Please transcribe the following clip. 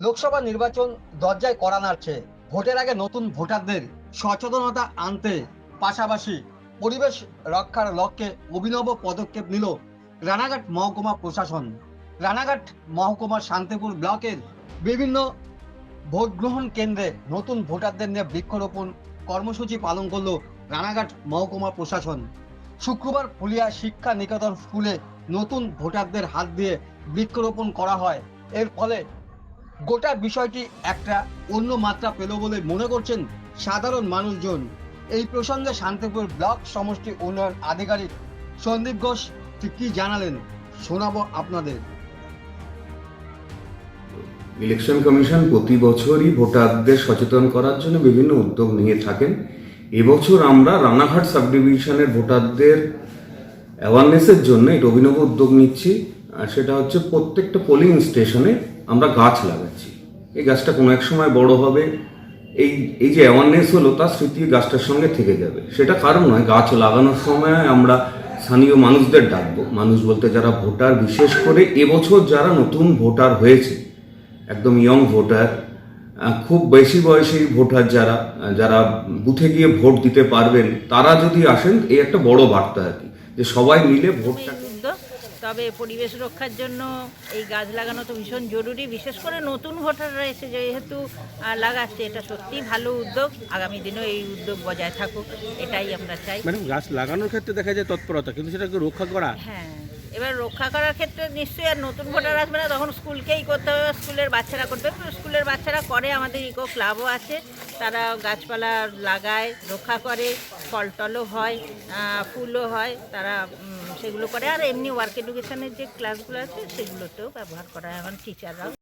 লোকসভা নির্বাচন দরজায় করা নাড়ছে। ভোটের আগে নতুন ভোটারদের সচেতনতা আনতে পাশাপাশি পরিবেশ রক্ষার লক্ষ্যে অভিনব পদক্ষেপ নিল রানাঘাট মহকুমা প্রশাসন। রানাঘাট মহকুমার শান্তিপুর ব্লকের বিভিন্ন ভোট গ্রহণ কেন্দ্রে নতুন ভোটারদের নিয়ে বৃক্ষরোপণ কর্মসূচি পালন করল রানাঘাট মহকুমা প্রশাসন। শুক্রবার ফুলিয়া শিক্ষা নিকেতন স্কুলে নতুন ভোটারদের হাত দিয়ে বৃক্ষরোপণ করা হয়। এর ফলে গোটা বিষয়টি একটা অন্য মাত্রা পেল বলে মনে করছেন সাধারণ মানুষজন। এই প্রসঙ্গে শান্তিপুর ব্লক সমষ্টি উন্নয়ন আধিকারিক সন্দীপ ঘোষ ঠিক কি জানালেন, শোনাবো আপনাদের। ইলেকশন কমিশন প্রতি বছরই ভোটারদের সচেতন করার জন্য বিভিন্ন উদ্যোগ নিয়ে থাকেন। এবছর আমরা রানাঘাট সাব ডিভিশনের ভোটারদের অ্যাওয়ারনেসের জন্য একটা অভিনব উদ্যোগ নিচ্ছি। আর সেটা হচ্ছে প্রত্যেকটা পোলিং স্টেশনে আমরা গাছ লাগাচ্ছি। এই গাছটা কোনো এক সময় বড় হবে। এই এই যে অ্যাওয়ারনেস হলো, তার স্মৃতি গাছটার সঙ্গে থেকে যাবে। সেটা কারণ নয়, গাছ লাগানোর সময় আমরা স্থানীয় মানুষদের ডাকবো। মানুষ বলতে যারা ভোটার, বিশেষ করে এবছর যারা নতুন ভোটার হয়েছে, একদম ইয়ং ভোটার খুব বেশি বয়সী ভোটার যারা যারা বুথে গিয়ে ভোট দিতে পারবেন, তারা যদি আসেন, এই একটা বড় বার্তা আর কি, যে সবাই মিলে ভোটটা তবে পরিবেশ রক্ষার জন্য এই গাছ লাগানো তো ভীষণ জরুরি বিশেষ করে নতুন ভোটাররা এসে যেহেতু লাগাচ্ছে এটা সত্যিই ভালো উদ্যোগ। আগামী দিনেও এই উদ্যোগ বজায় থাকুক এটাই আমরা চাই। ম্যাডাম গাছ লাগানোর ক্ষেত্রে দেখা যায় তৎপরতা কিন্তু সেটাকে রক্ষা করা। হ্যাঁ এবার রক্ষা করার ক্ষেত্রে নিশ্চয়ই আর নতুন ভোটার আসবে না তখন স্কুলকেই করতে হবে স্কুলের বাচ্চারা করতে হবে। স্কুলের বাচ্চারা করে আমাদের ইকো ক্লাবও আছে। তারা গাছপালা লাগায়, রক্ষা করে ফল টলও হয় ফুলও হয়, তারা সেগুলো করে। আর এমনি ওয়ার্ক এডুকেশনের যে ক্লাসগুলো আছে, সেগুলোতেও ব্যবহার করা হয়। এখন টিচাররাও